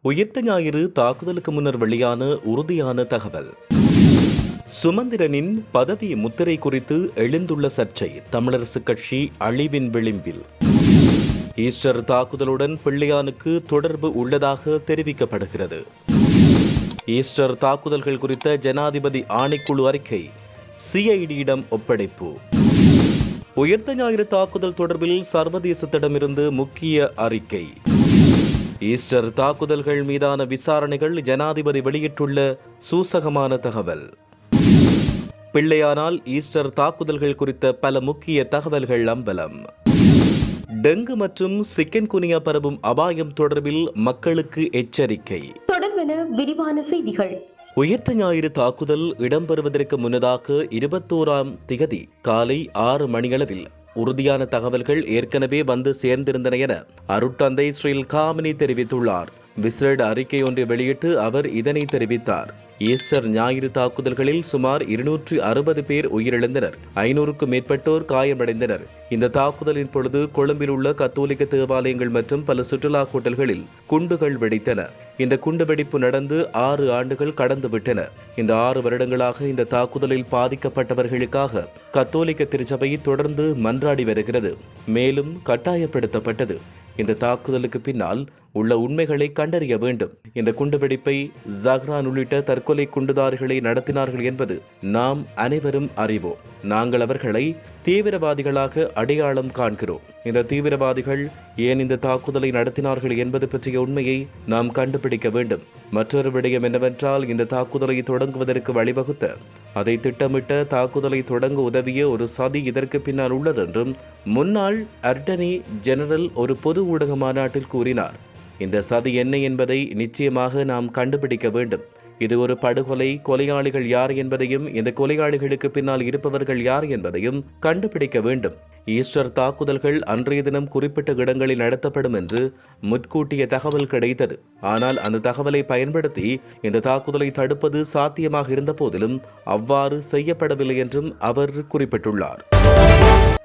உயிர்த்த ஞாயிறு தாக்குதலுக்கு முன்னர் வெளியான உறுதியான தகவல். சுமந்திரனின் பதவி முத்திரை குறித்து எழுந்துள்ள சர்ச்சை தமிழரசுக் கட்சி அழிவின் விளிம்பில். ஈஸ்டர் தாக்குதலுடன் பிள்ளையானுக்கு தொடர்பு உள்ளதாக தெரிவிக்கப்படுகிறது. ஈஸ்டர் தாக்குதல்கள் குறித்த ஜனாதிபதி ஆணைக்குழு அறிக்கை சிஐடியிடம் ஒப்படைப்பு. உயர்த்த ஞாயிறு தாக்குதல் தொடர்பில் சர்வதேசத்திடமிருந்து முக்கிய அறிக்கை. ஈஸ்டர் தாக்குதல்கள் மீதான விசாரணைகள் ஜனாதிபதி வெளியிட்டுள்ள சூசகமான தகவல். பிள்ளையானால் ஈஸ்டர் தாக்குதல்கள் குறித்த பல முக்கிய தகவல்கள் அம்பலம். டெங்கு மற்றும் சிக்கன் குனியா பரவும் அபாயம் தொடர்பில் மக்களுக்கு எச்சரிக்கை. தொடர்பென விரிவான செய்திகள். உயர்த்த ஞாயிறு தாக்குதல் இடம்பெறுவதற்கு முன்னதாக இருபத்தோராம் திகதி காலை ஆறு மணியளவில் உறுதியான தகவல்கள் ஏற்கனவே வந்து சேர்ந்திருந்தன என அருட்தந்தை ஸ்ரீல் காமினி தெரிவித்துள்ளார். விசேட அறிக்கை ஒன்றை வெளியிட்டு அவர் இதனை தெரிவித்தார். ஈஸ்டர் ஞாயிறு தாக்குதல்களில் சுமார் இருநூற்றி அறுபது பேர் உயிரிழந்தனர். ஐநூறுக்கும் மேற்பட்டோர் காயமடைந்தனர். இந்த தாக்குதலின் பொழுது கொழும்பில் உள்ள கத்தோலிக்க தேவாலயங்கள் மற்றும் பல சுற்றுலா ஹோட்டல்களில் குண்டுகள் வெடித்தன. இந்த குண்டுவெடிப்பு நடந்து ஆறு ஆண்டுகள் கடந்துவிட்டன இந்த ஆறு வருடங்களாக இந்த தாக்குதலில் பாதிக்கப்பட்டவர்களுக்காக கத்தோலிக்க திருச்சபை தொடர்ந்து மன்றாடி வருகிறது. மேலும் கட்டாயப்படுத்தப்பட்டது. இந்த தாக்குதலுக்கு பின்னால் உள்ள உண்மைகளை கண்டறிய வேண்டும். இந்த குண்டுவெடிப்பை ஜஹ்ரான் உள்ளிட்ட தற்கொலை குண்டுதாரிகளை நடத்தினார்கள் என்பது நாம் அனைவரும் அறிவோம். நாங்கள் அவர்களை தீவிரவாதிகளாக அடையாளம் காண்கிறோம். இந்த தீவிரவாதிகள் ஏன் இந்த தாக்குதலை நடத்தினார்கள் என்பது பற்றிய உண்மையை நாம் கண்டுபிடிக்க வேண்டும். மற்றொரு விடயம் என்னவென்றால் இந்த தாக்குதலை தொடங்குவதற்கு வழிவகுத்த அதை திட்டமிட்ட தாக்குதலை தொடங்க உதவிய ஒரு சதி இதற்கு பின்னால் உள்ளதென்றும் முன்னாள் அர்டனி ஜெனரல் ஒரு பொது ஊடக மாநாட்டில் கூறினார். இந்த சதி என்ன என்பதை நிச்சயமாக நாம் கண்டுபிடிக்க வேண்டும். இது ஒரு படுகொலை கொலையாளிகள் யார் என்பதையும் இந்த கொலையாளிகளுக்கு பின்னால் இருப்பவர்கள் யார் என்பதையும் கண்டுபிடிக்க வேண்டும். ஈஸ்டர் தாக்குதல்கள் அன்றைய தினம் குறிப்பிட்ட இடங்களில் நடத்தப்படும் என்று முன்கூட்டிய தகவல் கிடைத்தது. ஆனால் அந்த தகவலை பயன்படுத்தி இந்த தாக்குதலை தடுப்பது சாத்தியமாக இருந்த போதிலும் அவ்வாறு செய்யப்படவில்லை என்றும் அவர் குறிப்பிட்டுள்ளார்.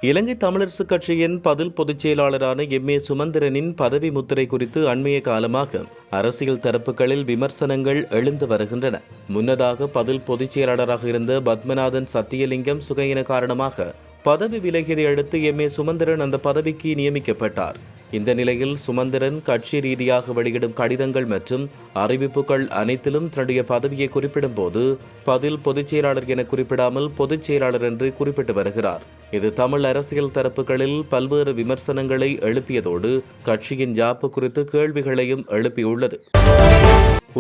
இலங்கை தமிழரசுக் கட்சியின் பதில் பொதுச் செயலாளரான எம். ஏ. சுமந்திரனின் பதவி முத்திரை குறித்து அண்மைய காலமாக அரசியல் தரப்புகளில் விமர்சனங்கள் எழுந்து வருகின்றன. முன்னதாக பதில் பொதுச் செயலாளராக இருந்த பத்மநாதன் சத்தியலிங்கம் சுகையின காரணமாக பதவி விலகியதை அடுத்து எம். ஏ. சுமந்திரன் அந்த பதவிக்கு நியமிக்கப்பட்டார். இந்த நிலையில் சுமந்திரன் கட்சி ரீதியாக வெளியிடும் கடிதங்கள் மற்றும் அறிவிப்புகள் அனைத்திலும் தன்னுடைய பதவியை குறிப்பிடும் போது பதில் பொதுச் செயலாளர் என குறிப்பிடாமல் பொதுச் செயலாளர் என்று குறிப்பிட்டு வருகிறார். இது தமிழ் அரசியல் தரப்புகளில் பல்வேறு விமர்சனங்களை எழுப்பியதோடு கட்சியின் யாப்பு குறித்து கேள்விகளையும் எழுப்பியுள்ளது.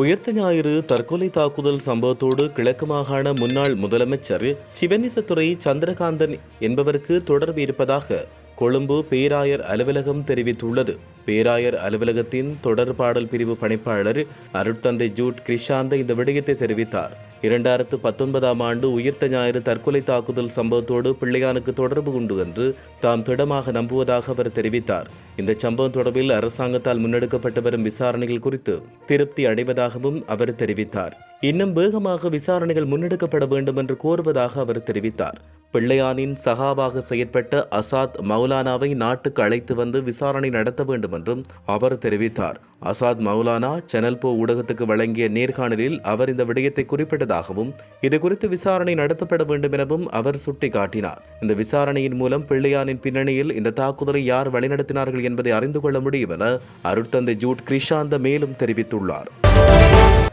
உயர்த்த ஞாயிறு தற்கொலை தாக்குதல் சம்பவத்தோடு கிழக்கு மாகாண முன்னாள் முதலமைச்சர் சிவனிசத்துறை சந்திரகாந்தன் என்பவருக்கு தொடர்பு இருப்பதாக கொழும்பு பேராயர் அலுவலகம் தெரிவித்துள்ளது. பேராயர் அலுவலகத்தின் தொடர்பாடல் பிரிவு பணிப்பாளர் அருட்தந்தை ஜூட் கிரிஷாந்த இந்த விடயத்தை தெரிவித்தார். இரண்டாயிரத்து பத்தொன்பதாம் ஆண்டு உயிர்த்த ஞாயிறு தற்கொலை தாக்குதல் சம்பவத்தோடு பிள்ளையானுக்கு தொடர்பு உண்டு என்று தாம் திடமாக நம்புவதாக அவர் தெரிவித்தார். இந்த சம்பவம் தொடர்பில் அரசாங்கத்தால் முன்னெடுக்கப்பட்டு வரும் விசாரணைகள் குறித்து திருப்தி அடைவதாகவும் அவர் தெரிவித்தார். இன்னும் வேகமாக விசாரணைகள் முன்னெடுக்கப்பட வேண்டும் என்று கோருவதாக அவர் தெரிவித்தார். பிள்ளையானின் சகாவாக செயற்பட்ட அசாத் மௌலானாவை நாட்டுக்கு அழைத்து வந்து விசாரணை நடத்த வேண்டும் என்றும் அவர் தெரிவித்தார். அசாத் மௌலானா சேனல் போ ஊடகத்துக்கு வழங்கிய நேர்காணலில் அவர் இந்த விடயத்தை குறிப்பிட்டதாகவும் இது குறித்து விசாரணை நடத்தப்பட வேண்டும் எனவும் அவர் சுட்டிக்காட்டினார். இந்த விசாரணையின் மூலம் பிள்ளையானின் பின்னணியில் இந்த தாக்குதலை யார் வழிநடத்தினார்கள் என்பதை அறிந்து கொள்ள முடியும் என அருட்தந்தை ஜூட் கிரிஷாந்த மேலும் தெரிவித்துள்ளார்.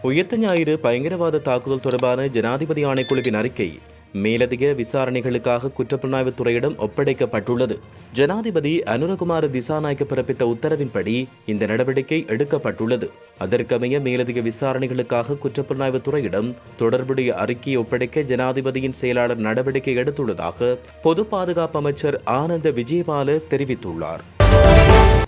உயர்த்த ஞாயிறு பயங்கரவாத தாக்குதல் தொடர்பான ஜனாதிபதி ஆணைக்குழுவின் அறிக்கை மேலதிக விசாரணைகளுக்காக குற்றப்புலனாய்வு துறையிடம் ஒப்படைக்கப்பட்டுள்ளது. ஜனாதிபதி அனுரகுமார திசாநாயக்க பிறப்பித்த உத்தரவின்படி இந்த நடவடிக்கை எடுக்கப்பட்டுள்ளது. அதற்கமைய மேலதிக விசாரணைகளுக்காக குற்றப்புலனாய்வு துறையிடம் தொடர்புடைய அறிக்கையை ஒப்படைக்க ஜனாதிபதியின் செயலாளர் நடவடிக்கை எடுத்துள்ளதாக பொது பாதுகாப்பு அமைச்சர் ஆனந்த விஜயபால தெரிவித்துள்ளார்.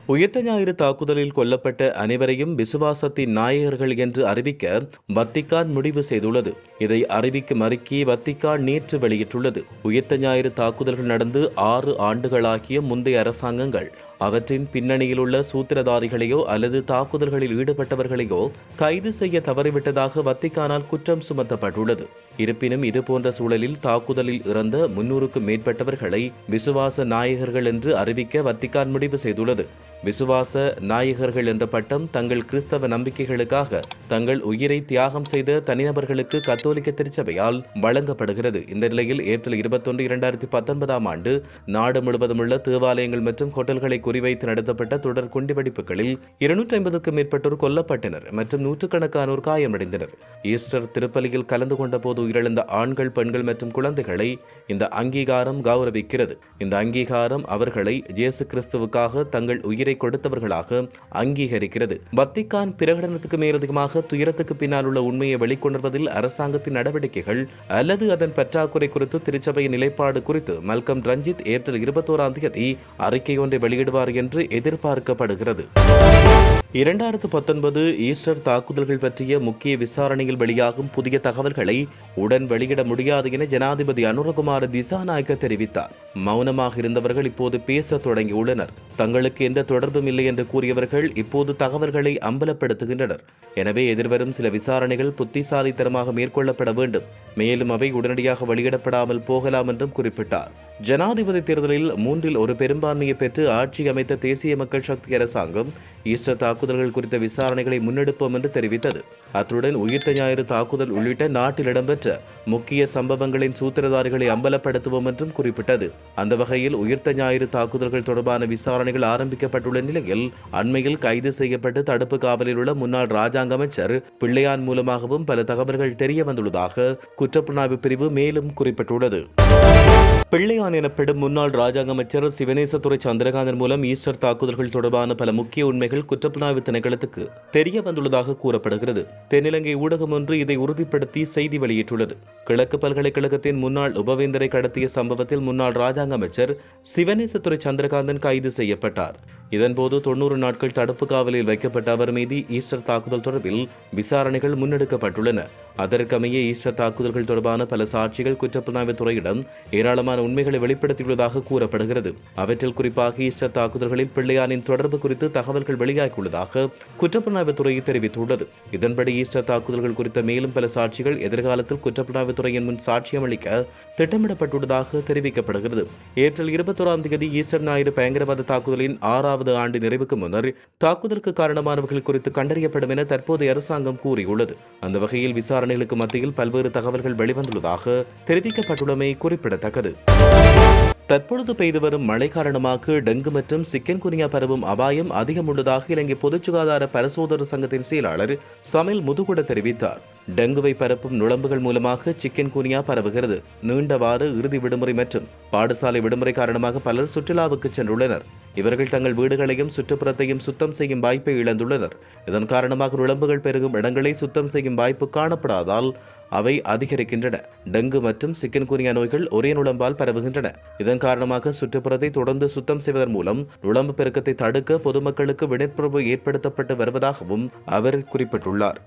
உயிர்த்த ஞாயிறு தாக்குதலில் கொல்லப்பட்ட அனைவரையும் விசுவாசத்தின் நாயகர்கள் என்று அறிவிக்க வத்திக்கான் முடிவு செய்துள்ளது. இதை அறிவிக்கும் அறிக்கையை வத்திக்கான் நேற்று வெளியிட்டுள்ளது. உயிர்த்த ஞாயிறு தாக்குதல்கள் நடந்து ஆறு ஆண்டுகளாகிய முந்தைய அரசாங்கங்கள் அவற்றின் பின்னணியில் உள்ள சூத்திரதாரிகளையோ அல்லது தாக்குதல்களில் ஈடுபட்டவர்களையோ கைது செய்ய தவறிவிட்டதாக வத்திக்கானால் குற்றம் சுமத்தப்பட்டுள்ளது. இருப்பினும் இதுபோன்ற சூழலில் தாக்குதலில் இறந்த முன்னூறுக்கும் மேற்பட்டவர்களை விசுவாச நாயகர்கள் என்று அறிவிக்க வத்திக்கான் முடிவு செய்துள்ளது. விசுவாச நாயகர்கள் என்ற பட்டம் தங்கள் கிறிஸ்தவ நம்பிக்கைகளுக்காக தங்கள் உயிரை தியாகம் செய்த தனிநபர்களுக்கு கத்தோலிக்க திருச்சபையால் வழங்கப்படுகிறது. இந்த நிலையில் ஏப்ரல் இருபத்தொன்று இரண்டாயிரத்தி பத்தொன்பதாம் ஆண்டு நாடு முழுவதும் உள்ள தேவாலயங்கள் மற்றும் ஹோட்டல்களை குறிவைத்து நடத்தப்பட்ட தொடர் குண்டுவெடிப்புகளில் இருநூற்றி ஐம்பதுக்கும் மேற்பட்டோர் கொல்லப்பட்டனர் மற்றும் நூற்றுக்கணக்கானோர் காயமடைந்தனர். ஈஸ்டர் திருப்பலியில் கலந்து கொண்ட போது உயிரிழந்த ஆண்கள் பெண்கள் மற்றும் குழந்தைகளை இந்த அங்கீகாரம் கௌரவிக்கிறது. இந்த அங்கீகாரம் அவர்களை இயேசு கிறிஸ்துவுக்காக தங்கள் உயிரை கொடுத்தவர்களாக அங்கீகரிக்கிறது. வத்திக்கான் பிரகடனத்துக்கு மேலதிகமாக துயரத்துக்கு பின்னால் உள்ள உண்மையை வெளிக்கொணர்வதில் அரசாங்கத்தின் நடவடிக்கைகள் அல்லது அதன் பற்றாக்குறை குறித்து திருச்சபையின் நிலைப்பாடு குறித்து மல்கம் ரஞ்சித் ஏப்ரல் இருபத்தோராம் தேதி அறிக்கை ஒன்றை வெளியிடுவார் செய்வார் என்று எதிர்பார்க்கப்படுகிறது. இரண்டாயிரத்து பத்தொன்பது ஈஸ்டர் தாக்குதல்கள் பற்றிய முக்கிய விசாரணையில் வெளியாகும் புதிய தகவல்களை உடன் வெளியிட முடியாது என ஜனாதிபதி அனுரகுமார் திசாநாயக்க தெரிவித்தார். மௌனமாக இருந்தவர்கள் இப்போது பேச தொடங்கியுள்ளனர். தங்களுக்கு எந்த தொடர்பும் இல்லை என்று கூறியவர்கள் இப்போது தகவல்களை அம்பலப்படுத்துகின்றனர். எனவே எதிர்வரும் சில விசாரணைகள் புத்திசாலித்தனமாக மேற்கொள்ளப்பட வேண்டும். மேலும் அவை உடனடியாக வெளியிடப்படாமல் போகலாம் என்றும் குறிப்பிட்டார். ஜனாதிபதி தேர்தலில் மூன்றில் ஒரு பெரும்பான்மையை பெற்று ஆட்சி அமைத்த தேசிய மக்கள் சக்தி அரசாங்கம் ஈஸ்டர் தாக்குதல்கள் குறித்த விசாரணைகளை முன்னெடுப்போம் என்று தெரிவித்தது. அத்துடன் உயிர்த்த ஞாயிறு தாக்குதல் உள்ளிட்ட நாட்டில் இடம்பெற்ற முக்கிய சம்பவங்களின் சூத்திரதாரிகளை அம்பலப்படுத்துவோம் என்றும் குறிப்பிட்டது. அந்த வகையில் உயிர்த்த ஞாயிறு தாக்குதல்கள் தொடர்பான விசாரணைகள் ஆரம்பிக்கப்பட்டுள்ள நிலையில் அண்மையில் கைது செய்யப்பட்டு தடுப்பு காவலில் உள்ள முன்னாள் ராஜாங்க அமைச்சர் பிள்ளையான் மூலமாகவும் பல தகவல்கள் தெரிய வந்துள்ளதாக குற்றப்புலனாய்வு பிரிவு மேலும் குறிப்பிட்டுள்ளது. பிள்ளையான் எனப்படும் முன்னாள் ராஜாங்க அமைச்சர் சிவனேசத்துறை சந்திரகாந்தன் மூலம் ஈஸ்டர் தாக்குதல்கள் தொடர்பான பல முக்கிய உண்மைகள் குற்றப்புலனாய்வு திணைக்களத்துக்கு தெரிய வந்துள்ளதாக கூறப்படுகிறது. தென்னிலங்கை ஊடகம் ஒன்று இதை உறுதிப்படுத்தி செய்தி வெளியிட்டுள்ளது. கிழக்கு பல்கலைக்கழகத்தின் முன்னாள் உபவேந்தரை கடத்திய சம்பவத்தில் முன்னாள் ராஜாங்க அமைச்சர் சிவனேசத்துறை சந்திரகாந்தன் கைது செய்யப்பட்டார். இதன்போது தொன்னூறு நாட்கள் தடுப்பு காவலில் வைக்கப்பட்ட அவர் மீது ஈஸ்டர் தாக்குதல் தொடர்பில் விசாரணைகள் முன்னெடுக்கப்பட்டுள்ளன. அதற்கமைய ஈஸ்டர் தாக்குதல்கள் தொடர்பான பல சாட்சிகள் குற்றப்புலனாய்வு துறையிடம் ஏராளமான உண்மைகளை வெளிப்படுத்தியுள்ளதாக கூறப்படுகிறது. அவற்றில் குறிப்பாக ஈஸ்டர் தாக்குதல்களில் பிள்ளையானின் தொடர்பு குறித்து தகவல்கள் வெளியாகியுள்ளதாக குற்றப்புலனாய்வு துறை தெரிவித்துள்ளது. இதன்படி ஈஸ்டர் தாக்குதல்கள் குறித்த மேலும் பல சாட்சிகள் எதிர்காலத்தில் குற்றப்புலனாய்வு துறையின் முன் சாட்சியம் அளிக்க திட்டமிடப்பட்டுள்ளதாக தெரிவிக்கப்படுகிறது. ஏப்ரல் இருபத்தோராம் தேதி ஈஸ்டர் ஞாயிறு பயங்கரவாத தாக்குதலின் ஆறாவது ஆண்டு நிறைவுக்கு முன்னர் தாக்குதலுக்கு காரணமானவர்கள் குறித்து கண்டறியப்படும் என தற்போதைய அரசாங்கம் கூறியுள்ளது. அந்த வகையில் விசாரணை விசாரணைகளுக்கு மத்தியில் பல்வேறு தகவல்கள் வெளிவந்துள்ளதாக தெரிவிக்கப்பட்டுள்ளமை குறிப்பிடத்தக்கது. தற்பொழுது பெய்து வரும் மழை காரணமாக டெங்கு மற்றும் சிக்கன் குனியா பரவும் அபாயம் அதிகம் உள்ளதாக இலங்கை பொதுச் சுகாதார பரிசோதனை சங்கத்தின் செயலாளர் சமில் முதுகுட தெரிவித்தார். டெங்குவை பரப்பும் நுழம்புகள் மூலமாக சிக்கன் குனியா பரவுகிறது. நீண்டவாறு இறுதி விடுமுறை மற்றும் பாடசாலை விடுமுறை காரணமாக பலர் சுற்றுலாவுக்கு சென்றுள்ளனர். இவர்கள் தங்கள் வீடுகளையும் சுற்றுப்புறத்தையும் சுத்தம் செய்யும் வாய்ப்பை இழந்துள்ளனர். இதன் காரணமாக நுழம்புகள் பெருகும் இடங்களை சுத்தம் செய்யும் வாய்ப்பு காணப்படாதால் அவை அதிகரிக்கின்றன. டெங்கு மற்றும் சிக்கன் குனியா நோய்கள் ஒரே நுழம்பால் பரவுகின்றன. இதன் காரணமாக சுற்றுப்புறத்தை தொடர்ந்து சுத்தம் செய்வதன் மூலம் நுழம்பு பெருக்கத்தை தடுக்க பொதுமக்களுக்கு விழிப்புணர்வு ஏற்படுத்தப்பட்டு வருவதாகவும் அவர் குறிப்பிட்டுள்ளார்.